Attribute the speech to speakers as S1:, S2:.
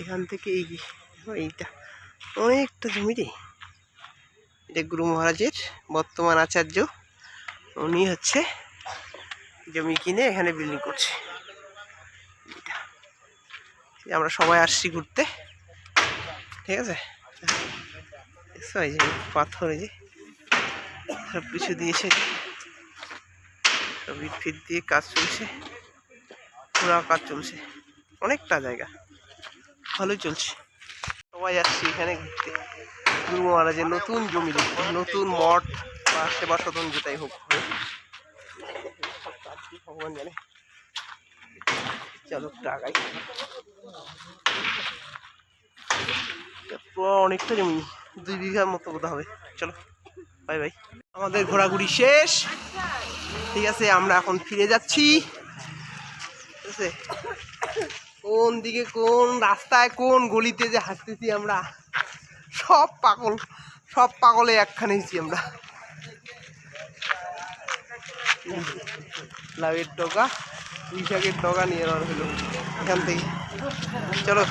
S1: এখান থেকে এই এইটা। অনেকটা জমি রে। এটা গুরু মহারাজের বর্তমান আচার্য। উনি হচ্ছে জমি কিনে এখানে বিল্ডিং করছে। আমরা সবাই আসছি ঘুরতে। ঠিক আছে? এই যে পাথর যে সব কিছু দিয়েছে। সব ইট ফিট দিয়ে কাজ চলছে। পুরা কাজ চলছে। অনেকটা জায়গা। ভালোই চলছে। সবাই আসছি এখানে ঘুরতে। গুরু মহারাজের নতুন জমি নতুন মঠ বা সেবা সদন যেটাই হোক। ভগবান জানে। চলো টাকাই অনেকটা জমি, দুই বিঘার মতো বোধ হবে। চলো বাই বাই আমাদের ঘোরাঘুরি শেষ। ঠিক আছে, আমরা এখন ফিরে যাচ্ছি। ঠিক আছে? কোন দিকে, কোন রাস্তায়, কোন গলিতে যে হাঁটতেছি আমরা। সব পাগল, সব পাগলে একখানে হয়েছি আমরা। লাভের ডগা বিশাখের ডগা নিয়ে হলো এখান থেকে। চলো।